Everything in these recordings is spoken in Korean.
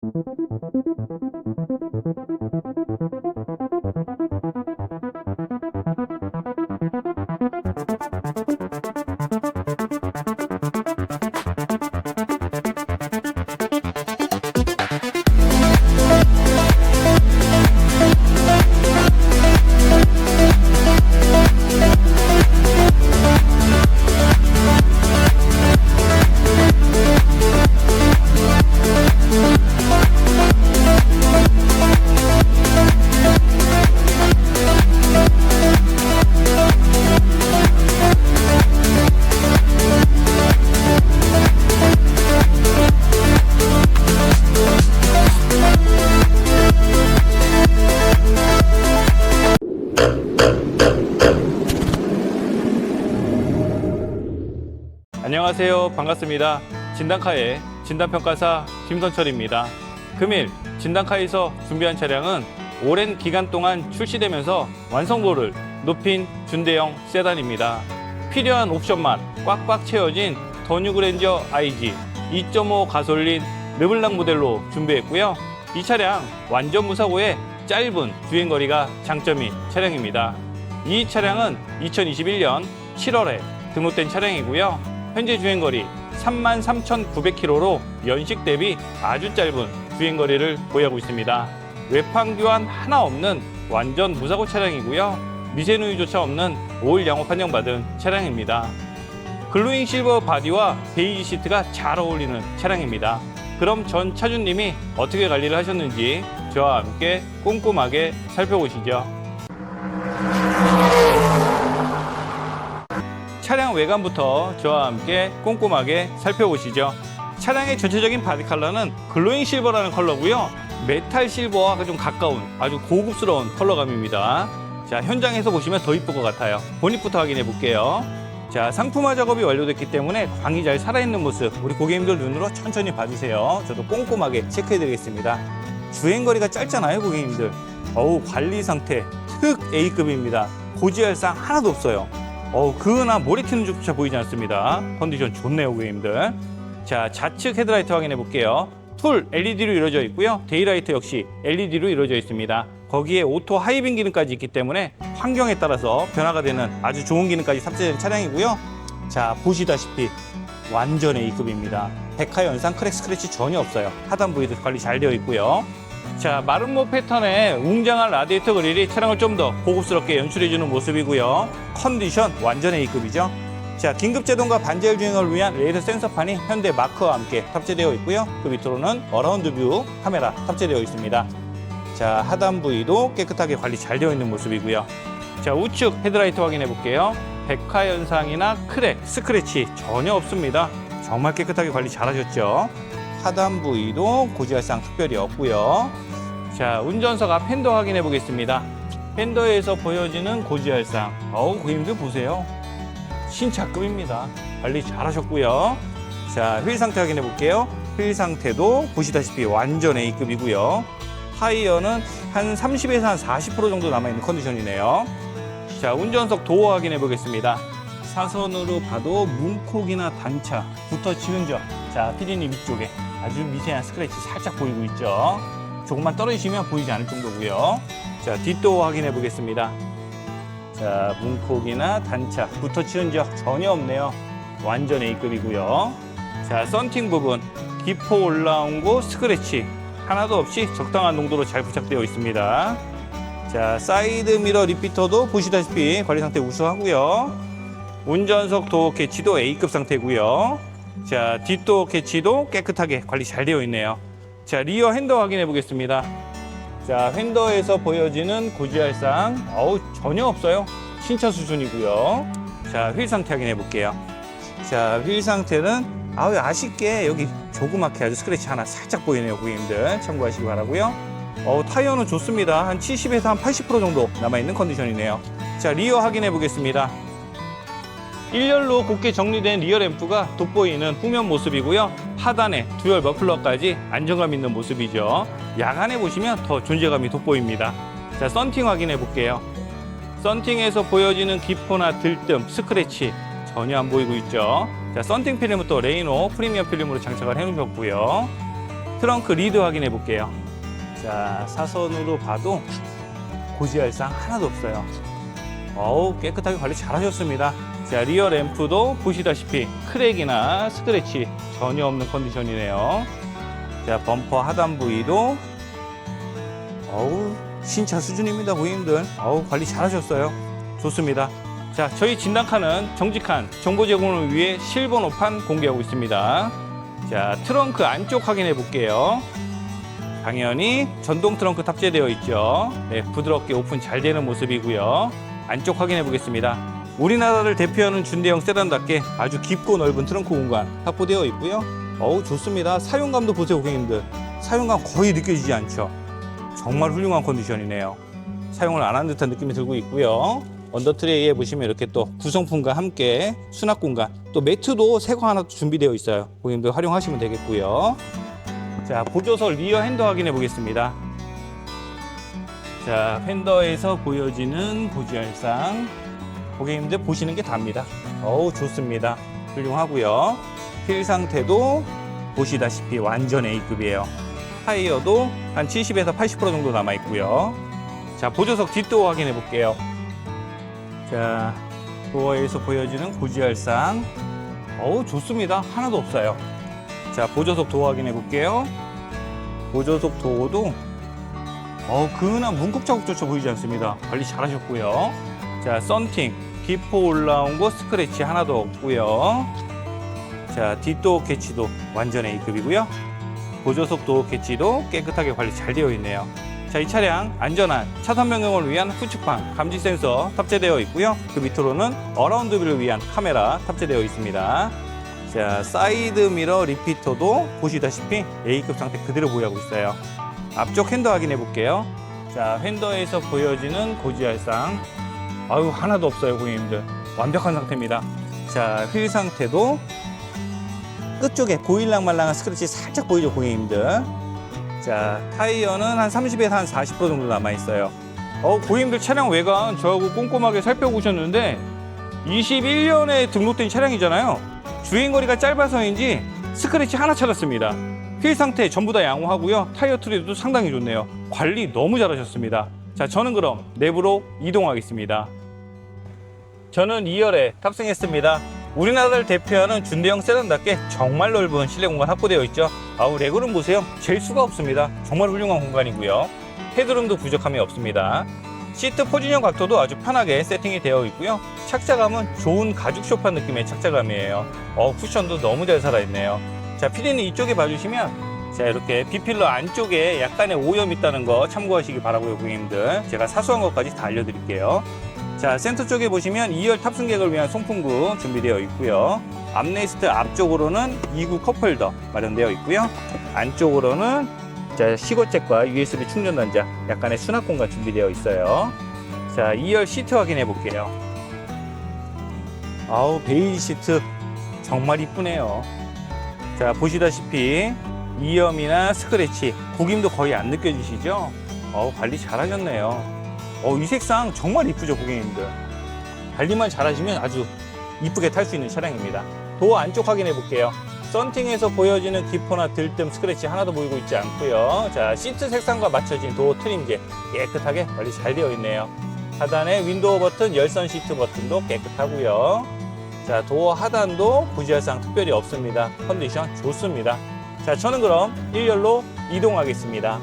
Thank you. 반갑습니다. 진단카의 진단평가사 김선철입니다. 금일 진단카에서 준비한 차량은 오랜 기간 동안 출시되면서 완성도를 높인 준대형 세단입니다. 필요한 옵션만 꽉꽉 채워진 더 뉴 그랜저 IG 2.5 가솔린 르블랑 모델로 준비했고요. 이 차량 완전 무사고의 짧은 주행거리가 장점인 차량입니다. 이 차량은 2021년 7월에 등록된 차량이고요. 현재 주행거리 33,900km로 연식 대비 아주 짧은 주행거리를 보유하고 있습니다. 외판 교환 하나 없는 완전 무사고 차량이고요. 미세누이조차 없는 올 양호 판정받은 차량입니다. 글로잉 실버 바디와 베이지 시트가 잘 어울리는 차량입니다. 그럼 전 차주님이 어떻게 관리를 하셨는지 저와 함께 꼼꼼하게 살펴보시죠. 외관부터 저와 함께 꼼꼼하게 살펴보시죠. 차량의 전체적인 바디 컬러는 글로잉 실버라는 컬러고요. 메탈 실버와 좀 가까운 아주 고급스러운 컬러감입니다. 자, 현장에서 보시면 더 이쁠 것 같아요. 본닛부터 확인해 볼게요. 자, 상품화 작업이 완료됐기 때문에 광이 잘 살아있는 모습 우리 고객님들 눈으로 천천히 봐주세요. 저도 꼼꼼하게 체크해 드리겠습니다. 주행거리가 짧잖아요, 고객님들. 어우, 관리 상태 특 A급입니다. 고지혈상 하나도 없어요. 어우, 그으나 머리 튀는 조차 보이지 않습니다. 컨디션 좋네요, 고객님들. 자, 좌측 헤드라이트 확인해 볼게요. 풀 LED로 이루어져 있고요. 데이라이트 역시 LED로 이루어져 있습니다. 거기에 오토 하이빔 기능까지 있기 때문에 환경에 따라서 변화가 되는 아주 좋은 기능까지 탑재된 차량이고요. 자, 보시다시피 완전 A급입니다. 백화 연상 크랙 스크래치 전혀 없어요. 하단 부위도 관리 잘 되어 있고요. 자, 마름모 패턴의 웅장한 라디에이터 그릴이 차량을 좀 더 고급스럽게 연출해주는 모습이고요. 컨디션 완전 A급이죠. 자, 긴급 제동과 반자율 주행을 위한 레이더 센서판이 현대 마크와 함께 탑재되어 있고요. 그 밑으로는 어라운드 뷰 카메라 탑재되어 있습니다. 자, 하단 부위도 깨끗하게 관리 잘 되어 있는 모습이고요. 자, 우측 헤드라이트 확인해 볼게요. 백화 현상이나 크랙, 스크래치 전혀 없습니다. 정말 깨끗하게 관리 잘 하셨죠. 하단 부위도 고지혈상 특별히 없고요. 자, 운전석 앞 핸더 확인해 보겠습니다. 핸더에서 보여지는 고지혈상. 어우, 고객님들 보세요. 신차급입니다. 관리 잘 하셨고요. 자, 휠 상태 확인해 볼게요. 휠 상태도 보시다시피 완전 A급이고요. 타이어는 한 30에서 한 40% 정도 남아있는 컨디션이네요. 자, 운전석 도어 확인해 보겠습니다. 사선으로 봐도 문콕이나 단차, 붙어치는 점. 자, 피디님 위쪽에 아주 미세한 스크래치 살짝 보이고 있죠. 조금만 떨어지시면 보이지 않을 정도고요. 자, 뒷도어 확인해 보겠습니다. 자, 문콕이나 단차, 붙어치는 점 전혀 없네요. 완전 A급이고요. 자, 썬팅 부분, 기포 올라온 곳 스크래치 하나도 없이 적당한 농도로 잘 부착되어 있습니다. 자, 사이드 미러 리피터도 보시다시피 관리 상태 우수하고요. 운전석 도어 캐치도 A급 상태고요. 자, 뒷도어 캐치도 깨끗하게 관리 잘 되어 있네요. 자, 리어 핸더 확인해 보겠습니다. 자, 핸더에서 보여지는 고지혈상 어우 전혀 없어요. 신차 수준이고요. 자, 휠 상태 확인해 볼게요. 자, 휠 상태는 아우 아쉽게 여기 조그맣게 아주 스크래치 하나 살짝 보이네요, 고객님들 참고하시기 바라고요. 어, 타이어는 좋습니다. 한 70에서 한 80% 정도 남아 있는 컨디션이네요. 자, 리어 확인해 보겠습니다. 일렬로 곱게 정리된 리어 램프가 돋보이는 후면 모습이고요. 하단에 듀얼 머플러까지 안정감 있는 모습이죠. 야간에 보시면 더 존재감이 돋보입니다. 자, 썬팅 확인해 볼게요. 썬팅에서 보여지는 기포나 들뜸, 스크래치 전혀 안 보이고 있죠. 자, 썬팅 필름은 또 레이노 프리미엄 필름으로 장착을 해 놓으셨고요. 트렁크 리드 확인해 볼게요. 자, 사선으로 봐도 고지할 상 하나도 없어요. 어우, 깨끗하게 관리 잘 하셨습니다. 자, 리어 램프도 보시다시피 크랙이나 스크래치 전혀 없는 컨디션이네요. 자, 범퍼 하단 부위도 어우, 신차 수준입니다, 고객님들. 어우, 관리 잘 하셨어요. 좋습니다. 자, 저희 진단카는 정직한 정보 제공을 위해 실버 노판 공개하고 있습니다. 자, 트렁크 안쪽 확인해 볼게요. 당연히 전동 트렁크 탑재되어 있죠. 네, 부드럽게 오픈 잘 되는 모습이고요. 안쪽 확인해 보겠습니다. 우리나라를 대표하는 준대형 세단답게 아주 깊고 넓은 트렁크 공간 확보되어 있고요. 어우 좋습니다. 사용감도 보세요, 고객님들. 사용감 거의 느껴지지 않죠. 정말 훌륭한 컨디션이네요. 사용을 안 한 듯한 느낌이 들고 있고요. 언더트레이에 보시면 이렇게 또 구성품과 함께 수납 공간, 또 매트도 새 거 하나 준비되어 있어요. 고객님들 활용하시면 되겠고요. 자, 보조석 리어 핸더 확인해 보겠습니다. 자, 팬더에서 보여지는 고지혈상. 고객님들 보시는 게 답니다. 어우, 좋습니다. 훌륭하고요. 휠 상태도 보시다시피 완전 A급이에요. 타이어도 한 70에서 80% 정도 남아 있고요. 자, 보조석 뒷도어 확인해 볼게요. 자, 도어에서 보여지는 고지혈상. 어우, 좋습니다. 하나도 없어요. 자, 보조석 도어 확인해 볼게요. 보조석 도어도 어, 그은한 문콕 자국조차 보이지 않습니다. 관리 잘 하셨고요. 자, 썬팅. 기포 올라온 거 스크래치 하나도 없고요. 자, 뒷도어 캐치도 완전 A급이고요. 보조석 도어 캐치도 깨끗하게 관리 잘 되어 있네요. 자, 이 차량 안전한 차선 변경을 위한 후측방 감지 센서 탑재되어 있고요. 그 밑으로는 어라운드 뷰를 위한 카메라 탑재되어 있습니다. 자, 사이드 미러 리피터도 보시다시피 A급 상태 그대로 보유하고 있어요. 앞쪽 핸더 확인해 볼게요. 자, 핸더에서 보여지는 고지할상. 아유, 하나도 없어요, 고객님들. 완벽한 상태입니다. 자, 휠 상태도 끝쪽에 보일랑말랑한 스크래치 살짝 보이죠, 고객님들. 자, 타이어는 한 30에서 한 40% 정도 남아 있어요. 어, 고객님들 차량 외관 저하고 꼼꼼하게 살펴보셨는데 21년에 등록된 차량이잖아요. 주행거리가 짧아서인지 스크래치 하나 찾았습니다. 휠 상태 전부 다 양호하고요. 타이어 트리도 상당히 좋네요. 관리 너무 잘하셨습니다. 자, 저는 그럼 내부로 이동하겠습니다. 저는 2열에 탑승했습니다. 우리나라를 대표하는 준대형 세단답게 정말 넓은 실내 공간 확보되어 있죠. 아우 레그룸 보세요. 잴 수가 없습니다. 정말 훌륭한 공간이고요. 헤드룸도 부족함이 없습니다. 시트 포지션 각도도 아주 편하게 세팅이 되어 있고요. 착자감은 좋은 가죽 소파 느낌의 착자감이에요. 어 쿠션도 너무 잘 살아있네요. 자 피디는 이쪽에 봐주시면 자 이렇게 비필러 안쪽에 약간의 오염 있다는 거 참고하시기 바라고요 고객님들. 제가 사소한 것까지 다 알려드릴게요. 자, 센터 쪽에 보시면 2열 탑승객을 위한 송풍구 준비되어 있고요. 암레스트 앞쪽으로는 2구 컵홀더 마련되어 있고요. 안쪽으로는 자, 시거잭과 USB 충전 단자, 약간의 수납 공간 준비되어 있어요. 자, 2열 시트 확인해 볼게요. 아우, 베이지 시트 정말 이쁘네요. 자, 보시다시피 이염이나 스크래치, 구김도 거의 안 느껴지시죠? 어우, 관리 잘 하셨네요. 어, 이 색상 정말 이쁘죠, 고객님들. 관리만 잘하시면 아주 이쁘게 탈 수 있는 차량입니다. 도어 안쪽 확인해 볼게요. 썬팅에서 보여지는 기포나 들뜸, 스크래치 하나도 보이고 있지 않고요. 자, 시트 색상과 맞춰진 도어 트림재 깨끗하게 관리 잘 되어 있네요. 하단에 윈도우 버튼, 열선 시트 버튼도 깨끗하고요. 자, 도어 하단도 부지할상 특별히 없습니다. 컨디션 좋습니다. 자, 저는 그럼 1열로 이동하겠습니다.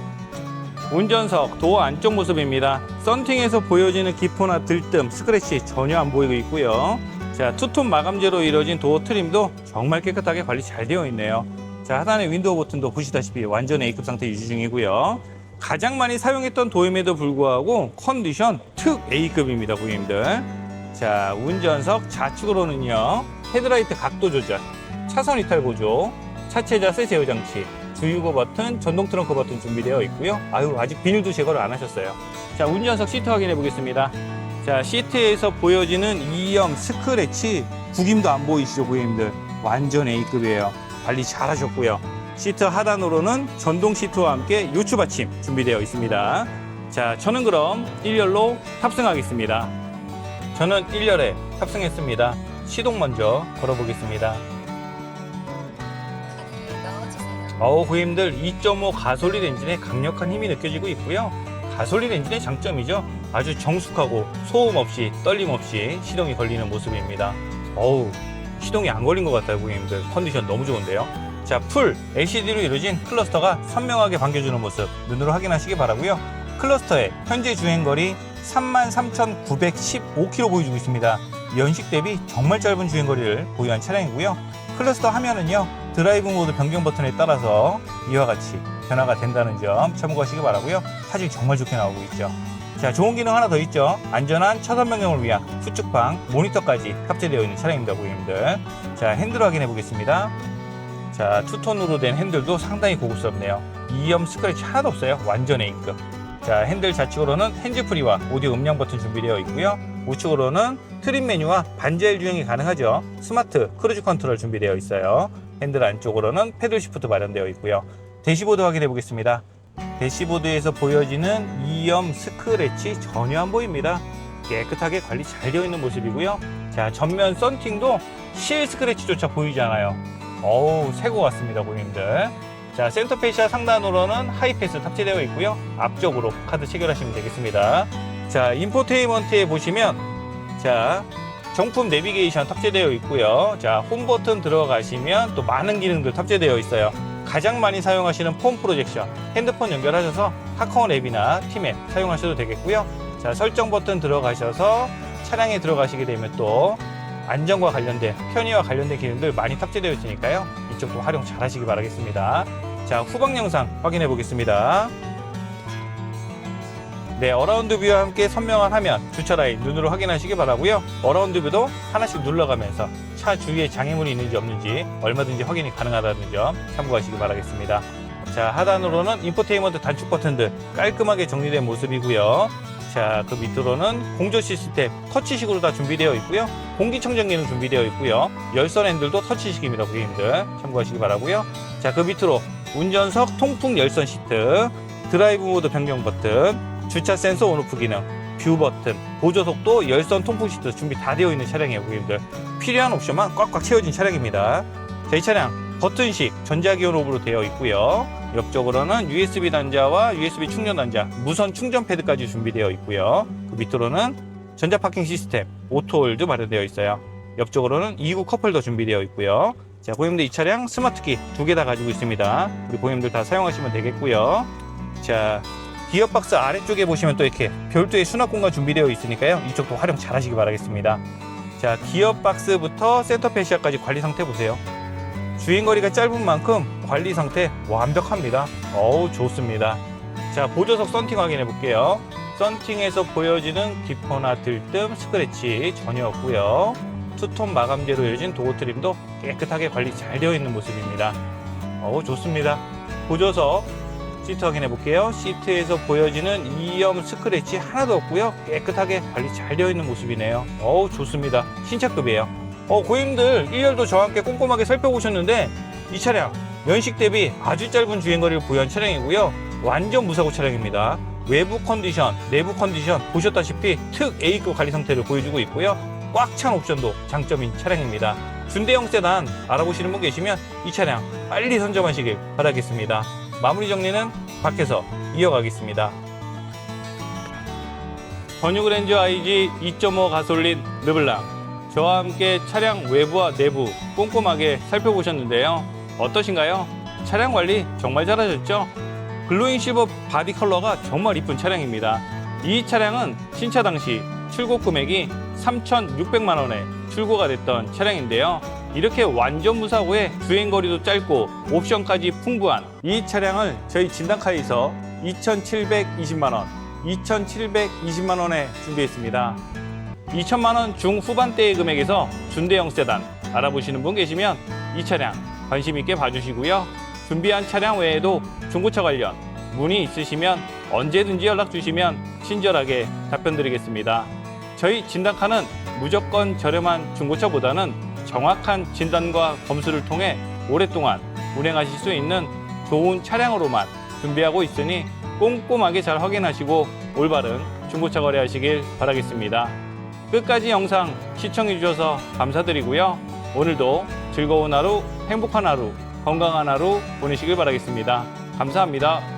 운전석 도어 안쪽 모습입니다. 썬팅에서 보여지는 기포나 들뜸, 스크래치 전혀 안 보이고 있고요. 자, 투톤 마감재로 이루어진 도어 트림도 정말 깨끗하게 관리 잘 되어 있네요. 자, 하단의 윈도우 버튼도 보시다시피 완전 A급 상태 유지 중이고요. 가장 많이 사용했던 도임에도 불구하고 컨디션 특 A급입니다, 고객님들. 자, 운전석 좌측으로는요. 헤드라이트 각도 조절, 차선 이탈 보조, 차체 자 세 제어 장치, 주유구 버튼, 전동 트렁크 버튼 준비되어 있고요. 아유, 아직 비닐도 제거를 안 하셨어요. 자, 운전석 시트 확인해 보겠습니다. 자, 시트에서 보여지는 이염, 스크래치, 구김도 안 보이시죠, 고객님들? 완전 A급이에요. 관리 잘 하셨고요. 시트 하단으로는 전동 시트와 함께 요추 받침 준비되어 있습니다. 자, 저는 그럼 1열로 탑승하겠습니다. 저는 1열에 탑승했습니다. 시동 먼저 걸어보겠습니다. 어우 고객님들 2.5 가솔린 엔진의 강력한 힘이 느껴지고 있고요. 가솔린 엔진의 장점이죠. 아주 정숙하고 소음 없이 떨림 없이 시동이 걸리는 모습입니다. 어우 시동이 안 걸린 것 같아요 고객님들 컨디션 너무 좋은데요. 자, 풀 LCD로 이루어진 클러스터가 선명하게 반겨주는 모습 눈으로 확인하시기 바라고요. 클러스터의 현재 주행거리 33,915km 보여주고 있습니다. 연식 대비 정말 짧은 주행거리를 보유한 차량이고요. 클러스터 화면은요 드라이브 모드 변경 버튼에 따라서 이와 같이 변화가 된다는 점 참고하시기 바라고요. 사진 정말 좋게 나오고 있죠. 자, 좋은 기능 하나 더 있죠. 안전한 차선 변경을 위한 수축방 모니터까지 탑재되어 있는 차량입니다, 고객님들. 자, 핸들 확인해 보겠습니다. 자, 투톤으로 된 핸들도 상당히 고급스럽네요. 2염 스크래치 하나도 없어요. 완전 A급. 자, 핸들 좌측으로는 핸즈프리와 오디오 음량 버튼 준비되어 있고요. 우측으로는 트림 메뉴와 반자율 주행이 가능하죠. 스마트 크루즈 컨트롤 준비되어 있어요. 핸들 안쪽으로는 패들 시프트 마련되어 있고요. 대시보드 확인해 보겠습니다. 대시보드에서 보여지는 2염 스크래치 전혀 안 보입니다. 깨끗하게 관리 잘 되어 있는 모습이고요. 자, 전면 썬팅도 실 스크래치조차 보이지 않아요. 어우, 새거 같습니다, 고객님들. 자, 센터 페시아 상단으로는 하이패스 탑재되어 있고요. 앞쪽으로 카드 체결하시면 되겠습니다. 자, 인포테인먼트에 보시면 자, 정품 내비게이션 탑재되어 있고요. 자, 홈 버튼 들어가시면 또 많은 기능들 탑재되어 있어요. 가장 많이 사용하시는 폰 프로젝션, 핸드폰 연결하셔서 카카오 앱이나 팀앱 사용하셔도 되겠고요. 자, 설정 버튼 들어가셔서 차량에 들어가시게 되면 또 안전과 관련된 편의와 관련된 기능들 많이 탑재되어 있으니까요. 이쪽도 활용 잘 하시기 바라겠습니다. 자, 후방 영상 확인해 보겠습니다. 네, 어라운드 뷰와 함께 선명한 화면, 주차 라인 눈으로 확인하시기 바라고요. 어라운드 뷰도 하나씩 눌러가면서 차 주위에 장애물이 있는지 없는지 얼마든지 확인이 가능하다는 점 참고하시기 바라겠습니다. 자, 하단으로는 인포테인먼트 단축 버튼들 깔끔하게 정리된 모습이고요. 자, 그 밑으로는 공조 시스템 터치식으로 다 준비되어 있고요. 공기청정 기능 준비되어 있고요. 열선 핸들도 터치식입니다, 고객님들. 참고하시기 바라고요. 자, 그 밑으로 운전석 통풍 열선 시트, 드라이브 모드 변경 버튼, 주차 센서 온오프 기능, 뷰 버튼, 보조석도 열선 통풍 시트 준비 다 되어 있는 차량이에요, 고객님들. 필요한 옵션만 꽉꽉 채워진 차량입니다. 자, 이 차량 버튼식 전자기어 옵으로 되어 있고요. 옆쪽으로는 USB 단자와 USB 충전 단자, 무선 충전 패드까지 준비되어 있고요. 그 밑으로는 전자 파킹 시스템, 오토홀드 마련되어 있어요. 옆쪽으로는 2구 컵홀더 준비되어 있고요. 자, 고객님들 이 차량 스마트키 두 개 다 가지고 있습니다. 우리 고객님들 다 사용하시면 되겠고요. 자, 기어박스 아래쪽에 보시면 또 이렇게 별도의 수납 공간 준비되어 있으니까요. 이쪽도 활용 잘 하시기 바라겠습니다. 자, 기어박스부터 센터 페시아까지 관리 상태 보세요. 주행거리가 짧은 만큼 관리 상태 완벽합니다. 어우, 좋습니다. 자, 보조석 썬팅 확인해 볼게요. 썬팅에서 보여지는 기포나 들뜸, 스크래치 전혀 없고요. 투톤 마감재로 이루어진 도어 트림도 깨끗하게 관리 잘 되어 있는 모습입니다. 어우, 좋습니다. 보조석 시트 확인해 볼게요. 시트에서 보여지는 2염 스크래치 하나도 없고요. 깨끗하게 관리 잘 되어 있는 모습이네요. 어우, 좋습니다. 신차급이에요. 어, 고객님들 1열도 저와 함께 꼼꼼하게 살펴보셨는데 이 차량 연식 대비 아주 짧은 주행거리를 보유한 차량이고요. 완전 무사고 차량입니다. 외부 컨디션, 내부 컨디션 보셨다시피 특 A급 관리 상태를 보여주고 있고요. 꽉 찬 옵션도 장점인 차량입니다. 준대형 세단 알아보시는 분 계시면 이 차량 빨리 선점하시길 바라겠습니다. 마무리 정리는 밖에서 이어가겠습니다. 번유그랜저 IG 2.5 가솔린 르블랑 저와 함께 차량 외부와 내부 꼼꼼하게 살펴보셨는데요. 어떠신가요? 차량 관리 정말 잘하셨죠? 글로잉 실버 바디 컬러가 정말 이쁜 차량입니다. 이 차량은 신차 당시 출고 금액이 3,600만 원에 출고가 됐던 차량인데요. 이렇게 완전 무사고에 주행거리도 짧고 옵션까지 풍부한 이 차량을 저희 진단카에서 2,720만 원, 2,720만 원에 준비했습니다. 2천만 원 중후반대의 금액에서 준대형 세단 알아보시는 분 계시면 이 차량 관심 있게 봐주시고요. 준비한 차량 외에도 중고차 관련 문의 있으시면 언제든지 연락 주시면 친절하게 답변 드리겠습니다. 저희 진단카는 무조건 저렴한 중고차보다는 정확한 진단과 검수를 통해 오랫동안 운행하실 수 있는 좋은 차량으로만 준비하고 있으니 꼼꼼하게 잘 확인하시고 올바른 중고차 거래하시길 바라겠습니다. 끝까지 영상 시청해 주셔서 감사드리고요. 오늘도 즐거운 하루, 행복한 하루 건강한 하루 보내시길 바라겠습니다. 감사합니다.